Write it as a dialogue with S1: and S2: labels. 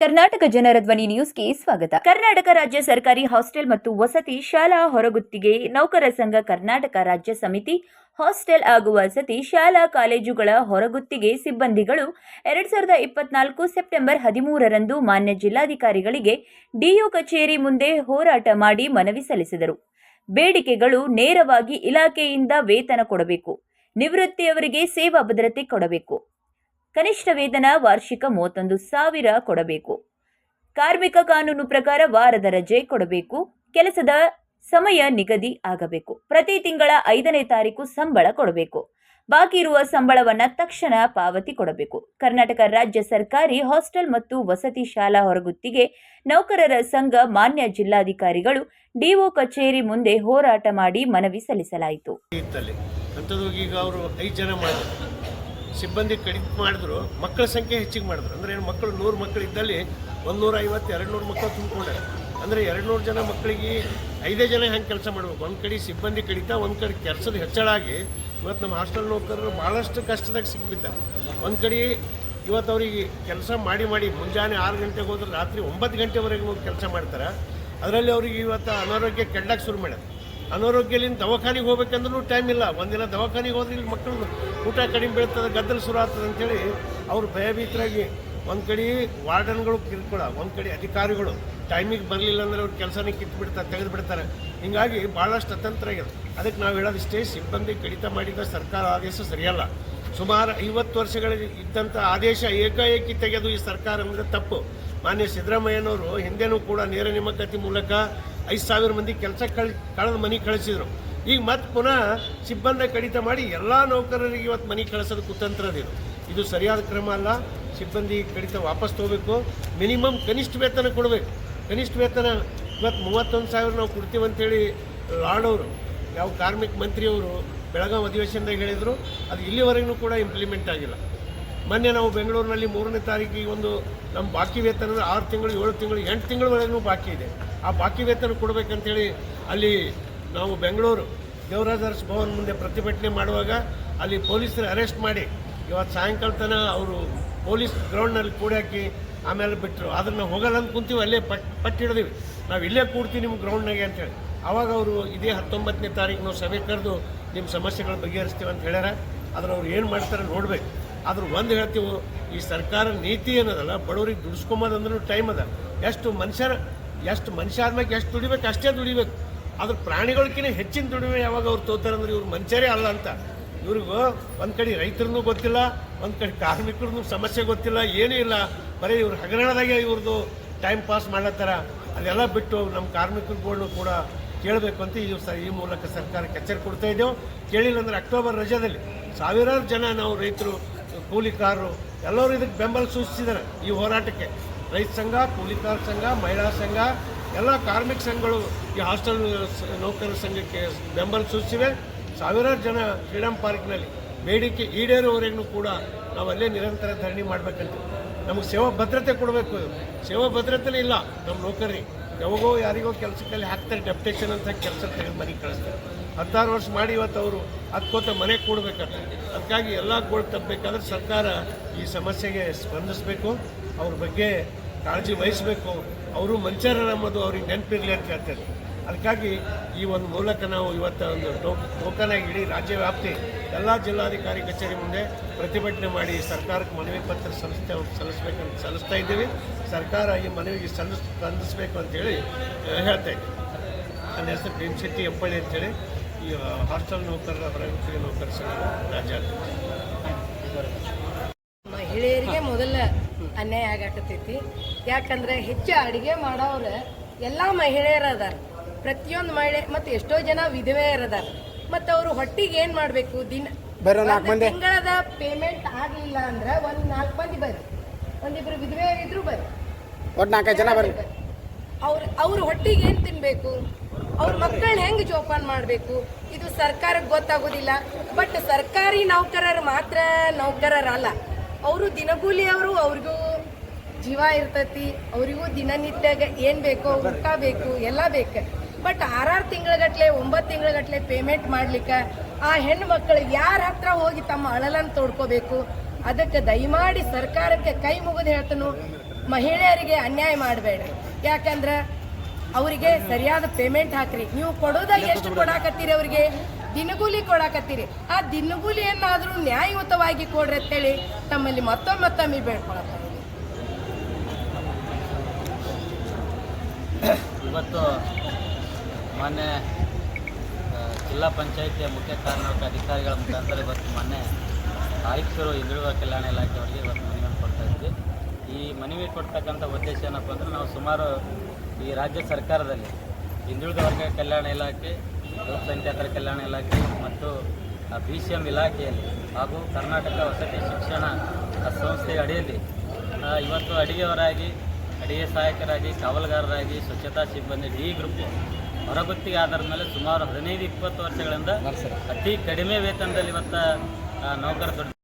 S1: ಕರ್ನಾಟಕ ಜನರ ಧ್ವನಿ ನ್ಯೂಸ್ಗೆ ಸ್ವಾಗತ. ಕರ್ನಾಟಕ ರಾಜ್ಯ ಸರ್ಕಾರಿ ಹಾಸ್ಟೆಲ್ ಮತ್ತು ವಸತಿ ಶಾಲಾ ಹೊರಗುತ್ತಿಗೆ ನೌಕರ ಸಂಘ ಕರ್ನಾಟಕ ರಾಜ್ಯ ಸಮಿತಿ, ಹಾಸ್ಟೆಲ್ ಹಾಗೂ ವಸತಿ ಶಾಲಾ ಕಾಲೇಜುಗಳ ಹೊರಗುತ್ತಿಗೆ ಸಿಬ್ಬಂದಿಗಳು ಎರಡ್ ಸಾವಿರದ ಇಪ್ಪತ್ನಾಲ್ಕು ಸೆಪ್ಟೆಂಬರ್ ಹದಿಮೂರರಂದು ಮಾನ್ಯ ಜಿಲ್ಲಾಧಿಕಾರಿಗಳಿಗೆ ಡಿಯು ಕಚೇರಿ ಮುಂದೆ ಹೋರಾಟ ಮಾಡಿ ಮನವಿ ಸಲ್ಲಿಸಿದರು. ಬೇಡಿಕೆಗಳು ನೇರವಾಗಿ ಇಲಾಖೆಯಿಂದ ವೇತನ ಕೊಡಬೇಕು. ನಿವೃತ್ತಿಯವರಿಗೆ ಸೇವಾ ಭದ್ರತೆ ಕೊಡಬೇಕು. ಕನಿಷ್ಠ ವೇತನ ವಾರ್ಷಿಕ ಮೂವತ್ತೊಂದು ಸಾವಿರ ಕೊಡಬೇಕು. ಕಾರ್ಮಿಕ ಕಾನೂನು ಪ್ರಕಾರ ವಾರದ ರಜೆ ಕೊಡಬೇಕು. ಕೆಲಸದ ಸಮಯ ನಿಗದಿ ಆಗಬೇಕು. ಪ್ರತಿ ತಿಂಗಳ ಐದನೇ ತಾರೀಕು ಸಂಬಳ ಕೊಡಬೇಕು. ಬಾಕಿ ಇರುವ ಸಂಬಳವನ್ನು ತಕ್ಷಣ ಪಾವತಿ ಕೊಡಬೇಕು. ಕರ್ನಾಟಕ ರಾಜ್ಯ ಸರ್ಕಾರಿ ಹಾಸ್ಟೆಲ್ ಮತ್ತು ವಸತಿ ಶಾಲಾ ಹೊರಗುತ್ತಿಗೆ ನೌಕರರ ಸಂಘ, ಮಾನ್ಯ ಜಿಲ್ಲಾಧಿಕಾರಿಗಳು ಡಿಒ ಕಚೇರಿ ಮುಂದೆ ಹೋರಾಟ ಮಾಡಿ ಮನವಿ ಸಲ್ಲಿಸಲಾಯಿತು.
S2: ಈಗ ಅವರು ಐದು ಜನ ಮಾಡಿದ್ರು. ಸಿಬ್ಬಂದಿ ಕಡಿಮೆ ಮಾಡಿದ್ರು, ಮಕ್ಕಳ ಸಂಖ್ಯೆ ಹೆಚ್ಚಿಗೆ ಮಾಡಿದ್ರು. ಅಂದರೆ ಏನು, ಮಕ್ಕಳು ನೂರು ಮಕ್ಕಳು ಇದ್ದಲ್ಲಿ ಒಂದು ನೂರ ಐವತ್ತು ಎರಡು ನೂರು ಮಕ್ಕಳು ತುಂಬಿಕೊಂಡಾರೆ. ಅಂದರೆ ಎರಡು ನೂರು ಜನ ಮಕ್ಕಳಿಗೆ ಐದೇ ಜನ ಹೆಂಗೆ ಕೆಲಸ ಮಾಡ್ಬೇಕು? ಒಂದು ಕಡೆ ಸಿಬ್ಬಂದಿ ಕಡಿತ, ಒಂದು ಕಡೆ ಕೆಲಸದ ಹೆಚ್ಚಳ ಆಗಿ ಇವತ್ತು ನಮ್ಮ ಹಾಸ್ಟೆಲ್ ನೌಕರರು ಭಾಳಷ್ಟು ಕಷ್ಟದಾಗ ಸಿಕ್ಬಿದ್ದಾರೆ. ಒಂದು ಕಡೆ ಇವತ್ತು ಅವ್ರಿಗೆ ಕೆಲಸ ಮಾಡಿ ಮಾಡಿ ಮುಂಜಾನೆ ಆರು ಗಂಟೆಗೆ ಹೋದ್ರೆ ರಾತ್ರಿ ಒಂಬತ್ತು ಗಂಟೆವರೆಗೂ ಕೆಲಸ ಮಾಡ್ತಾರೆ. ಅದರಲ್ಲಿ ಅವ್ರಿಗೆ ಇವತ್ತು ಅನಾರೋಗ್ಯ ಕೆಡ್ಡಕ್ಕೆ ಶುರು ಮಾಡ್ಯಾರ. ಅನಾರೋಗ್ಯಲಿಂದ ದವಾಖಾನಿಗೆ ಹೋಗ್ಬೇಕಂದ್ರೂ ಟೈಮ್ ಇಲ್ಲ. ಒಂದಿನ ದವಾಖಾನಿಗೆ ಹೋದ್ರೆ ಇಲ್ಲಿ ಮಕ್ಕಳು ಊಟ ಕಡಿಮೆ ಬೀಳ್ತದೆ, ಗದ್ದಲ ಶುರು ಆಗ್ತದೆ ಅಂತೇಳಿ ಅವರು ಭಯಭೀತರಾಗಿ ಒಂದು ಕಡೆ ವಾರ್ಡನ್ಗಳು ಕಿರ್ಕೊಳ, ಒಂದು ಕಡೆ ಅಧಿಕಾರಿಗಳು ಟೈಮಿಗೆ ಬರಲಿಲ್ಲ ಅಂದ್ರೆ ಅವ್ರ ಕೆಲಸನೇ ಕಿತ್ತು ಬಿಡ್ತಾರೆ ತೆಗೆದು ಬಿಡ್ತಾರೆ ಹೀಗಾಗಿ ಭಾಳಷ್ಟು ಅತಂತ್ರ ಆಗಿದೆ ಅದಕ್ಕೆ ನಾವು ಹೇಳೋದಿಷ್ಟೇ ಸಿಬ್ಬಂದಿ ಕಡಿತ ಮಾಡಿದ ಸರ್ಕಾರ ಆದೇಶ ಸರಿಯಲ್ಲ. ಸುಮಾರು ಐವತ್ತು ವರ್ಷಗಳಿಗೆ ಇದ್ದಂಥ ಆದೇಶ ಏಕಾಏಕಿ ತೆಗೆದು ಈ ಸರ್ಕಾರ ಅಂದರೆ ತಪ್ಪು. ಮಾನ್ಯ ಸಿದ್ದರಾಮಯ್ಯನವರು ಹಿಂದೆನೂ ಕೂಡ ನೇರ ನೇಮಕಾತಿ ಮೂಲಕ ಐದು ಸಾವಿರ ಮಂದಿ ಕೆಲಸ ಕಳ್, ಕಳೆದ ಮನೆ ಕಳಿಸಿದರು. ಈಗ ಮತ್ತೆ ಪುನಃ ಸಿಬ್ಬಂದಿ ಕಡಿತ ಮಾಡಿ ಎಲ್ಲ ನೌಕರರಿಗೆ ಇವತ್ತು ಮನೆ ಕಳಿಸೋದು ಕುತಂತ್ರದಿರು ಇದು ಸರಿಯಾದ ಕ್ರಮ ಅಲ್ಲ. ಸಿಬ್ಬಂದಿ ಕಡಿತ ವಾಪಸ್ ತಗೋಬೇಕು. ಮಿನಿಮಮ್ ಕನಿಷ್ಠ ವೇತನ ಕೊಡಬೇಕು. ಕನಿಷ್ಠ ವೇತನ ಇವತ್ತು ಮೂವತ್ತೊಂದು ಸಾವಿರ ನಾವು ಕೊಡ್ತೀವಿ ಅಂತೇಳಿ ಲಾಡೋರು ಯಾವ ಕಾರ್ಮಿಕ ಮಂತ್ರಿಯವರು ಬೆಳಗಾವಿ ಅಧಿವೇಶನದಾಗ ಹೇಳಿದರು, ಅದು ಇಲ್ಲಿವರೆಗೂ ಕೂಡ ಇಂಪ್ಲಿಮೆಂಟ್ ಆಗಿಲ್ಲ. ಮೊನ್ನೆ ನಾವು ಬೆಂಗಳೂರಿನಲ್ಲಿ ಮೂರನೇ ತಾರೀಕಿಗೆ ಒಂದು ನಮ್ಮ ಬಾಕಿ ವೇತನ ಆರು ತಿಂಗಳು, ಏಳು ತಿಂಗಳು, ಎಂಟು ತಿಂಗಳವರೆಗೂ ಬಾಕಿ ಇದೆ. ಆ ಬಾಕಿ ವೇತನ ಕೊಡಬೇಕಂತೇಳಿ ಅಲ್ಲಿ ನಾವು ಬೆಂಗಳೂರು ದೇವರಾಜರ್ಸ್ ಭವನ್ ಮುಂದೆ ಪ್ರತಿಭಟನೆ ಮಾಡುವಾಗ ಅಲ್ಲಿ ಪೊಲೀಸರು ಅರೆಸ್ಟ್ ಮಾಡಿ, ಇವತ್ತು ಸಾಯಂಕಾಲ ತನಕ ಅವರು ಪೊಲೀಸ್ ಗ್ರೌಂಡ್ನಲ್ಲಿ ಕೂಡಾಕಿ ಆಮೇಲೆ ಬಿಟ್ಟರು ಅದನ್ನು ಹೋಗಲ್ಲ ಅಂತ ಕುಂತೀವಿ, ಅಲ್ಲೇ ಪಟ್ ಪಟ್ಟಿಡ್ದೀವಿ ನಾವು ಇಲ್ಲೇ ಕೂಡ್ತೀವಿ ನಿಮ್ಮ ಗ್ರೌಂಡ್ನಾಗೆ ಅಂತೇಳಿ. ಆವಾಗ ಅವರು ಇದೇ ಹತ್ತೊಂಬತ್ತನೇ ತಾರೀಕು ನಾವು ಸಭೆ ಕರೆದು ನಿಮ್ಮ ಸಮಸ್ಯೆಗಳು ಬಗೆಹರಿಸ್ತೀವಿ ಅಂತ ಹೇಳ್ಯಾರ. ಆದ್ರೆ ಅವ್ರು ಏನು ಮಾಡ್ತಾರೆ ನೋಡ್ಬೇಕು. ಆದ್ರೆ ಒಂದು ಹೇಳ್ತೀವಿ, ಈ ಸರ್ಕಾರ ನೀತಿ ಏನದಲ್ಲ ಬಡವರಿಗೆ ದುಡಿಸ್ಕೊಂಬೋದಂದ್ರೂ ಟೈಮ್ ಅದ. ಎಷ್ಟು ಮನುಷ್ಯರ, ಎಷ್ಟು ಮನುಷ್ಯ ಆದ್ಮೇಲೆ ಎಷ್ಟು ದುಡಿಬೇಕು, ಅಷ್ಟೇ ದುಡಿಬೇಕು. ಆದ್ರೆ ಪ್ರಾಣಿಗಳಕ್ಕಿಂತ ಹೆಚ್ಚಿನ ದುಡಿಮೆ ಯಾವಾಗ ಅವ್ರು ತೋತಾರೆ ಅಂದ್ರೆ ಇವ್ರು ಮನುಷ್ಯರೇ ಅಲ್ಲ ಅಂತ. ಇವ್ರಿಗೂ ಒಂದು ಕಡೆ ರೈತರನ್ನೂ ಗೊತ್ತಿಲ್ಲ, ಒಂದು ಕಡೆ ಕಾರ್ಮಿಕರನ್ನು ಸಮಸ್ಯೆ ಗೊತ್ತಿಲ್ಲ, ಏನೂ ಇಲ್ಲ. ಬರೀ ಇವ್ರು ಹಗರಣದಾಗೆ ಇವ್ರದ್ದು ಟೈಮ್ ಪಾಸ್ ಮಾಡತ್ತಾರ ಅದೆಲ್ಲ ಬಿಟ್ಟು ನಮ್ಮ ಕಾರ್ಮಿಕರುಗಳನ್ನು ಕೂಡ ಕೇಳಬೇಕು ಅಂತ ಈ ಸ ಈ ಮೂಲಕ ಸರ್ಕಾರಕ್ಕೆ ಎಚ್ಚರಿಕೆ ಕೊಡ್ತಾ ಇದ್ದೇವೆ. ಕೇಳಿಲ್ಲ ಅಂದ್ರೆ ಅಕ್ಟೋಬರ್ ರಜಾದಲ್ಲಿ ಸಾವಿರಾರು ಜನ ನಾವು ರೈತರು ಕೂಲಿಕಾರರು ಎಲ್ಲರೂ ಇದಕ್ಕೆ ಬೆಂಬಲ ಸೂಚಿಸಿದ್ದಾರೆ ಈ ಹೋರಾಟಕ್ಕೆ. ರೈತ ಸಂಘ ಕೂಲಿಕಾರ ಸಂಘ, ಮಹಿಳಾ ಸಂಘ, ಎಲ್ಲ ಕಾರ್ಮಿಕ ಸಂಘಗಳು ಈ ಹಾಸ್ಟೆಲ್ ನೌಕರರ ಸಂಘಕ್ಕೆ ಬೆಂಬಲ ಸೂಚಿಸಿವೆ. ಸಾವಿರಾರು ಜನ ಫ್ರೀಡಮ್ ಪಾರ್ಕ್ನಲ್ಲಿ ಬೇಡಿಕೆ ಈಡೇರುವವರೆಗೂ ಕೂಡ ನಾವು ಅಲ್ಲೇ ನಿರಂತರ ಧರಣಿ ಮಾಡಬೇಕಂತ. ನಮಗೆ ಸೇವಾ ಭದ್ರತೆ ಕೊಡಬೇಕು. ಸೇವಾ ಭದ್ರತೆನೇ ಇಲ್ಲ. ನಮ್ಮ ನೌಕರಿ ಯಾವಾಗೋ ಯಾರಿಗೋ ಕೆಲಸಕ್ಕೆ ಹಾಕ್ತಾರೆ, ಡೆಪ್ಟೇಷನ್ ಅಂತ ಕೆಲಸ ತೆಗೆದು ಮನೆಗೆ ಕಳಿಸ್ತಾರೆ. ಹತ್ತಾರು ವರ್ಷ ಮಾಡಿ ಇವತ್ತು ಅವರು ಹತ್ಕೋತ ಮನೆ ಕೊಡಬೇಕಂತ ಅದಕ್ಕಾಗಿ ಎಲ್ಲ ಗೋಳು ತಪ್ಪಬೇಕಾದ್ರೆ ಸರ್ಕಾರ ಈ ಸಮಸ್ಯೆಗೆ ಸ್ಪಂದಿಸಬೇಕು. ಅವ್ರ ಬಗ್ಗೆ ಕಾಳಜಿ ವಹಿಸಬೇಕು. ಅವರು ಮನುಷ್ಯರ ನಮ್ಮದು ಅವ್ರಿಗೆ ನೆನಪಿರಲಿ ಅಂತ ಹೇಳ್ತಾರೆ. ಅದಕ್ಕಾಗಿ ಈ ಒಂದು ಮೂಲಕ ನಾವು ಇವತ್ತು ಒಂದು ಟೋ ಆಗಿ ಇಡೀ ರಾಜ್ಯ ವ್ಯಾಪ್ತಿ, ಎಲ್ಲ ಜಿಲ್ಲಾಧಿಕಾರಿ ಕಚೇರಿ ಮುಂದೆ ಪ್ರತಿಭಟನೆ ಮಾಡಿ ಸರ್ಕಾರಕ್ಕೆ ಮನವಿ ಪತ್ರ ಸಲ್ಲಿಸ್ತೇ, ಸಲ್ಲಿಸ್ಬೇಕಂತ ಸಲ್ಲಿಸ್ತಾ ಇದ್ದೀವಿ. ಸರ್ಕಾರ ಈ ಮನವಿಗೆ ಸಲ್ಲಿಸ್ ಸ್ಪಂದಿಸಬೇಕು ಅಂತೇಳಿ ಹೇಳ್ತಾ ಇದ್ದೀವಿ ನನ್ನ ಹೆಸರು ಭೀಮಶೆಟ್ಟಿ ಹೆಪ್ಪಳ್ಳಿ ಅಂತೇಳಿ ಈ ಹಾಸ್ಟೆಲ್ ನೌಕರರ ಹೊರಗುತ್ತಿಗೆ ನೌಕರ ಸಂಘದ ರಾಜ್ಯಾಧ್ಯಕ್ಷ.
S3: ಮಹಿಳೆಯರಿಗೆ ಮೊದಲ ಅನ್ಯಾಯ ಆಗಕತ್ತೈತಿ. ಯಾಕಂದ್ರೆ ಹೆಚ್ಚು ಅಡುಗೆ ಮಾಡೋರು ಎಲ್ಲ ಮಹಿಳೆಯರು ಅದಾರ ಪ್ರತಿಯೊಂದು ಮಹಿಳೆ ಮತ್ತೆ ಎಷ್ಟೋ ಜನ ವಿಧವೆ ಅದಾರ ಮತ್ತೆ ಅವರು ಹೊಟ್ಟಿಗೆ ಏನ್ ಮಾಡ್ಬೇಕು? ದಿನ ತಿಂಗಳದ ಪೇಮೆಂಟ್ ಆಗಲಿಲ್ಲ ಅಂದ್ರೆ ಒಂದ್ ನಾಲ್ಕು ಮಂದಿ ಬರ್ರಿ. ಒಂದಿಬ್ರು ವಿಧವೆಯರಿದ್ರು ಬರ್ರಿ.
S4: ಒಟ್ಟು ನಾಲ್ಕೈದು ಜನ ಬರ್ರಿ.
S3: ಅವ್ರ ಅವ್ರ ಹೊಟ್ಟಿಗೆ ಏನ್ ತಿನ್ಬೇಕು? ಅವ್ರ ಮಕ್ಕಳನ್ನ ಹೆಂಗ್ ಜೋಪಾನ ಮಾಡ್ಬೇಕು? ಇದು ಸರ್ಕಾರಕ್ಕೆ ಗೊತ್ತಾಗೋದಿಲ್ಲ. ಬಟ್ ಸರ್ಕಾರಿ ನೌಕರರು ಮಾತ್ರ ನೌಕರರಲ್ಲ ಅವರು ದಿನಗೂಲಿ ಅವರು ಅವ್ರಿಗೂ ಜೀವ ಇರ್ತೈತಿ. ಅವರಿಗೂ ದಿನನಿತ್ಯಾಗ ಏನ್ ಬೇಕೋ ಊಟ ಬೇಕು ಎಲ್ಲ ಬೇಕು. ಬಟ್ ಆರಾರು ತಿಂಗಳಗಟ್ಲೆ ಒಂಬತ್ತು ತಿಂಗಳಗಟ್ಲೆ ಪೇಮೆಂಟ್ ಮಾಡ್ಲಿಕ್ಕೆ ಆ ಹೆಣ್ಣು ಮಕ್ಕಳು ಯಾರ ಹತ್ರ ಹೋಗಿ ತಮ್ಮ ಅಳಲನ್ನು ತೋಡ್ಕೋಬೇಕು? ಅದಕ್ಕೆ ದಯಮಾಡಿ ಸರ್ಕಾರಕ್ಕೆ ಕೈ ಮುಗಿದು ಹೇಳ್ತನು ಮಹಿಳೆಯರಿಗೆ ಅನ್ಯಾಯ ಮಾಡಬೇಡ. ಯಾಕಂದ್ರೆ ಅವರಿಗೆ ಸರಿಯಾದ ಪೇಮೆಂಟ್ ಹಾಕ್ರಿ. ನೀವು ಕೊಡೋದ ಎಷ್ಟು ಕೊಡಾಕತ್ತೀರಿ ಅವರಿಗೆ? ದಿನಗೂಲಿ ಕೊಡಾಕತ್ತೀರಿ. ಆ ದಿನಗೂಲಿಯನ್ನಾದರೂ ನ್ಯಾಯಯುತವಾಗಿ ಕೊಡ್ರಿ ಅಂತೇಳಿ ತಮ್ಮಲ್ಲಿ ಮತ್ತೊಮ್ಮೆ ಮತ್ತೊಮ್ಮೆ ಬೇಡ್ಕೊಳತ್ತ
S5: ಇವತ್ತು ಮಾನ್ಯ ಆ, ಜಿಲ್ಲಾ ಪಂಚಾಯಿತಿಯ ಮುಖ್ಯ ಕಾರ್ಯನಿರ್ವಾಹಕ ಅಧಿಕಾರಿಗಳ ಮುಖಾಂತರ ಇವತ್ತು ಮೊನ್ನೆ ಆಯುಕ್ತರು ಹಿಂದುಳಿದ ಕಲ್ಯಾಣ ಇಲಾಖೆಯವರಿಗೆ ಇವತ್ತು ಮನವಿಯನ್ನು ಕೊಡ್ತಾ ಇದ್ವಿ. ಈ ಮನವಿ ಕೊಡ್ತಕ್ಕಂಥ ಉದ್ದೇಶ ಏನಪ್ಪ ಅಂದರೆ ನಾವು ಸುಮಾರು ಈ ರಾಜ್ಯ ಸರ್ಕಾರದಲ್ಲಿ ಹಿಂದುಳಿದ ವರ್ಗ ಕಲ್ಯಾಣ ಇಲಾಖೆ ಅಲ್ಪಸಂಖ್ಯಾತರ ಕಲ್ಯಾಣ ಇಲಾಖೆ ಮತ್ತು ಬಿ ಸಿ ಎಂ ಇಲಾಖೆಯಲ್ಲಿ ಹಾಗೂ ಕರ್ನಾಟಕ ವಸತಿ ಶಿಕ್ಷಣ ಸಂಸ್ಥೆಯ ಅಡಿಯಲ್ಲಿ ಇವತ್ತು ಅಡಿಗೆಯವರಾಗಿ ಅಡಿಗೆ ಸಹಾಯಕರಾಗಿ ಕಾವಲುಗಾರರಾಗಿ ಸ್ವಚ್ಛತಾ ಸಿಬ್ಬಂದಿ ಡಿ ಗ್ರೂಪ್ ಹೊರಗುತ್ತಿಗೆ ಆಧಾರದ ಮೇಲೆ ಸುಮಾರು ಹದಿನೈದು ಇಪ್ಪತ್ತು ವರ್ಷಗಳಿಂದ ಅತಿ ಕಡಿಮೆ ವೇತನದಲ್ಲಿ ಇವತ್ತು ನೌಕರ ದುಡ್ಡು